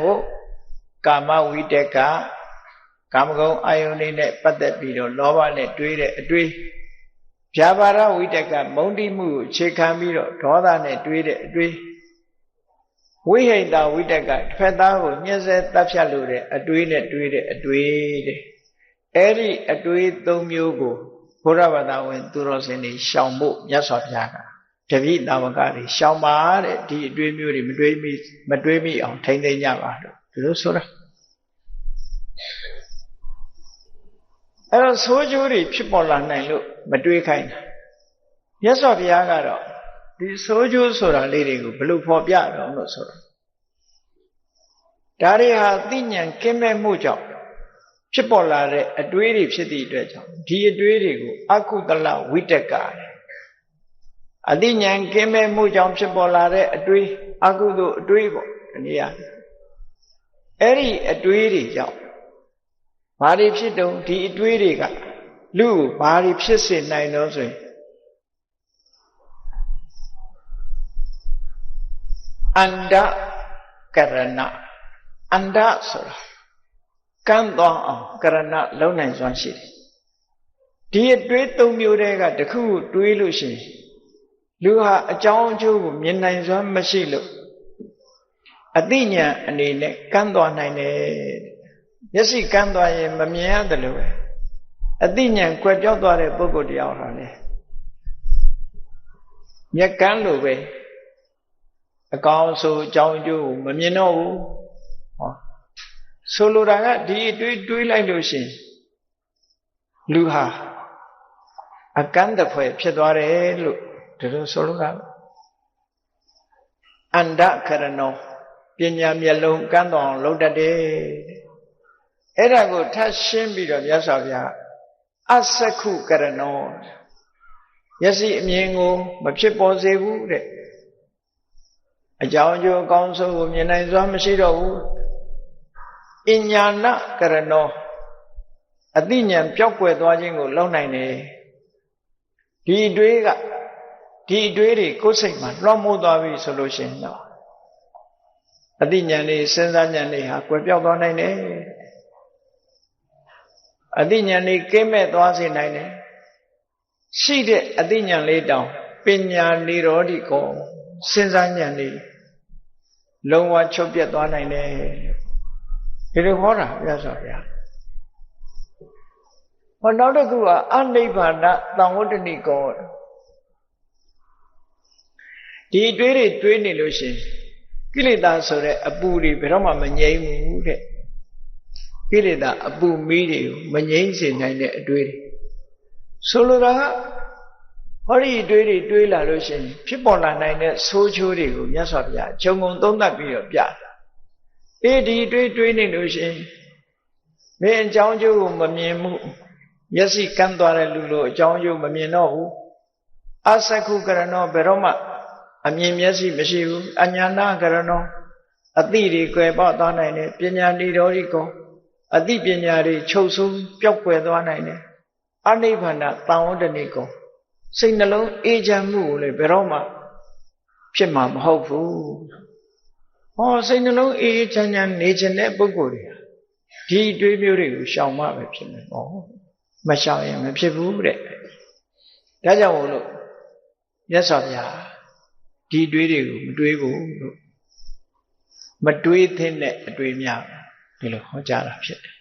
ဟိုကာမဝိတက်ကကာမဂုဏ်အာယုန်လေးနဲ့ပတ်သက်ပြီးတော့လောဘနဲ့တွေးတဲ့အတွေးဗျာပါဒဝိတက်ကမုန်းတိမှုကိုခြေခံပြီးတော့ဒေါသနဲ့တွေးတဲ့အတွေးဝိဟိတဝိတက်ကတစ်ဖက်သားကိုညှက်ဆဲတပ်ဖြတ်လို့တဲ့အတွေးနဲ့တွေးတဲ့အတွေးတဲ့အဲ့ဒီအတွေး၃မျိုးကိုဘုရားဘာသာဝင် သူတော်စင်တွေရှောင်ဖို့မြတ်စွာဘုရားက တပိတာဝကတွေရှောင်ပါတဲ့ဒီအတွေးမျိုးတွေမတွေးမိမတွေးမိအောင်ထိမ့်သိမ့်ကြပါလို့ဒီလိုဆိုတာအဲ့တော့ဆိုးကျိုးတွေဖြစ်ပေါ်လာနိုင်လို့မတွေးခိုင်းတာမြတ်စွာဘုရားကတော့ဒီဆိုးကျိုးဆိုတာလေးတွေကိုဘယ်လိုဖော်ပြတော့လို့ဆိုတော့ဒါတွေဟာသိဉဏ်ကင်းမဲ့မှုကြောင့်ဖြစ်ပေါ်လာတဲ့အတွေးတွေဖြစ်သည့်အတွက်ကြောင့်ဒီအတွေးတွေကိုအကုသလဝိတက္က အသိဉာဏ်ကင်းမဲ့မှုကြောင့်ဖြစ်ပေါ်လာတဲ့အတွေးအကုသို့အတွေးပေါ့ဒီနေရာအဲ့ဒီအတွေးတွေကြောင့်ဘာတွေဖြစ်တုံဒီအတွေးတွေကလူကိုဘာတွေဖြစ်စေနိုင်တော့ဆိုရင်အန္တကရဏအန္တဆိုတာကမ်းသွားအောင်ကရဏလုံနိုင်စွမ်းရှိတယ်ဒီအတွေးသုံးမျိုးတည်းကတခုတွေးလို့ရှိရင် လူဟာအကြောင်းအကျိုးကိုမြင်နိုင်စွမ်းမရှိလို့အသိဉာဏ်အနေနဲ့ကမ်းသွားနိုင်တယ်မျက်စိကမ်းသွားရင်မမြင်ရတယ်လို့ပဲအသိဉာဏ်ကွယ်ပြောက်သွားတဲ့ပုဂ္ဂိုလ်တရားဟာလေမျက်ကမ်းလိုပဲအကောင်ဆိုအကြောင်းအကျိုးကိုမမြင်တော့ဘူးဟောဆိုလိုတာကဒီအတွေးတွေးလိုက်လို့ရှိရင်လူဟာအကန့်တဖွဲဖြစ်သွားတယ်လို့ ဒီလိုဆိုလိုတာအန္တခရဏောပညာမျက်လုံးကန်းတော်အောင်လုပ်တတ်တယ်အဲ့ဒါကိုထပ်ရှင်းပြီးတော့မြတ်စွာဘုရားအစခုကရဏောမျက်စိအမြင်ကိုမဖြစ်ပေါ်စေဘူးတဲ့အကြောင်းအကျိုးအကောင်းဆုံးကိုမြင်နိုင်စွာမရှိတော့ဘူးအညာဏကရဏောအသိဉာဏ်ပျောက်ကွယ်သွားခြင်းကိုလုံနိုင်တယ်ဒီအတွေးက ဒီအတွေးတွေကိုယ်စိတ်မှာလွှမ်းမိုးသွားပြီဆိုလို့ရှိရင်တော့အသိဉာဏ်လေးစဉ်းစားဉာဏ်လေးဟာကွယ်ပြောက်သွားနိုင်တယ်အသိဉာဏ်လေးကင်းမဲ့သွားစေနိုင်တယ်ရှိတဲ့အသိဉာဏ်လေးတောင်ပညာနေရောဒီကောစဉ်းစားဉာဏ်လေးလုံးဝချုပ်ပြတ်သွားနိုင်တယ်ဒီလိုဟောတာပြတ်စွာဗျာဟောနောက်တစ်ခုကအနိဗ္ဗာန်တံဝတ္တနိကော ဒီတွေးတွေတွေးနေလို့ရှင်ကိလေသာဆိုတဲ့အပူတွေဘယ်တော့မှမငြိမ်းဘူးတဲ့ကိလေသာအပူမီးတွေကိုမငြိမ်းစေနိုင်တဲ့အတွေးတွေဆိုလိုတာကဟောဒီအတွေးတွေတွေးလာလို့ရှင်ဖြစ်ပေါ်လာနိုင်တဲ့ဆိုးချိုးတွေကိုမြတ်စွာဘုရားခြုံငုံသုံးသပ်ပြီးတော့ပြအေးဒီတွေးတွေးနေလို့ရှင်မင်းအကြောင်းကျိုးကိုမမြင်မှုမျက်စိကန်းသွားတဲ့လူလိုအကြောင်းကျိုးမမြင်တော့ဘူးအစကုကရဏောဘယ်တော့မှ အမြင်မျက်စိမရှိဘူးအညာနာကရဏောအသိတွေကွယ်ပေါသွားနိုင်တယ်ပညာဏိတော်ဤကောအသိပညာတွေချုပ်ဆုံးပျောက်ကွယ်သွားနိုင်တယ်အနိဗ္ဗာန်တန်ဝတ္တနိကောစိတ်နှလုံးအေးချမ်းမှုကိုလည်းဘယ်တော့မှဖြစ်မှာမဟုတ်ဘူးဟောစိတ်နှလုံးအေးချမ်းချမ်းနေခြင်းတဲ့ပုဂ္ဂိုလ်တွေဒီတွေးမျိုးတွေကိုရှောင်မှပဲဖြစ်မယ်ဟောမရှောင်ရင်မဖြစ်ဘူးတဲ့ဒါကြောင့်မို့လို့မြတ်စွာဘုရား ဒီတွေးတွေကိုမတွေးဘူးလို့မတွေးသင့်တဲ့အတွေးများဒီလိုဟောကြားတာဖြစ်တယ်